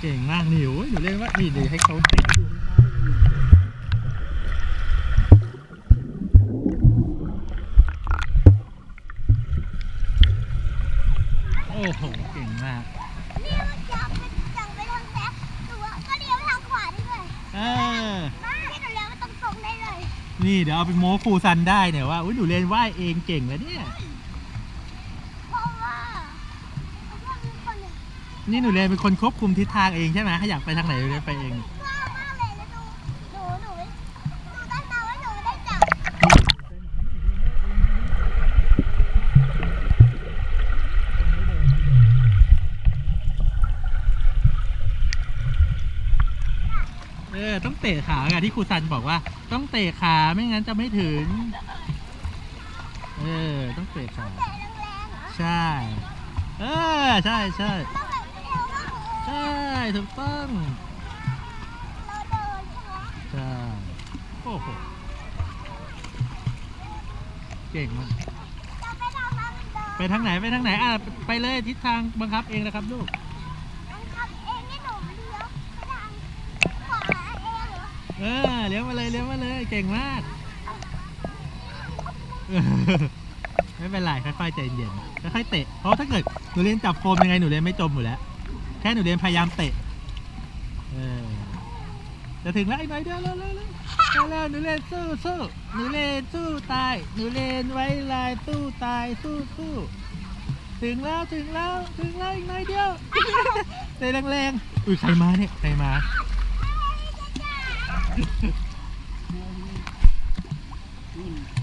เก่งมากนี่โอ้ยหนูเล่นว่านี่เดี๋ยวให้เขาเตะดูโอ้โห เก่งมากนี่มันจะเป็นจังไปทางแซฟหนูอะก็เลี้ยวทางขวาได้เลยเออพี่หนูเลี้ยวมาตรงๆได้เลย นี่เดี๋ยวเอาไปโม้ครูซันได้เนี่ยว่าอุ้ยหนูเล่นว่ายเองเก่งแล้วเนี่ย เพราะว่าเพราะว่ามีคนเนี่ย นี่หนูเล่นเป็นคนควบคุมทิศทางเองใช่ไหมถ้าอยากไปทางไหนหนูเล่นไปเองเออต้องเตะขาไงที่ครูซันบอกว่า ต้องเตะขาไม่งั้นจะไม่ถึง เออต้องเตะขาเตะแรงๆเหรอใช่ เออใช่ใช่ ถูกต้องใช่ใช่โอ้โหเก่งมากไปทางไหนไปทางไหนอะไปเลยทิศทางบังคับเองนะครับลูกเอ่อเลี้ยวมาเลยเลี้ยวมาเลยเก่งมากไม่เป็นไรค่อยๆใจเย็นค่อยๆเตะเพราะถ้าเกิดหนูเรียนจับโฟมยังไงหนูเรียนไม่จมอยู่แล้ว แค่หนูเรียนพยายามเตะ จะถึงแล้วไอ้หน้อยเดียวแล้วแล้วแล้วหนูเล่นสู้สู้หนูเล่นสู้ตายหนูเล่นไว้ลายสู้ตายสู้สู้ถึงแล้วถึงแล้วถึงแล้วอีกหน่อยเดียวเตะแรงๆอุ้ยใครมาเนี่ยใครมาอ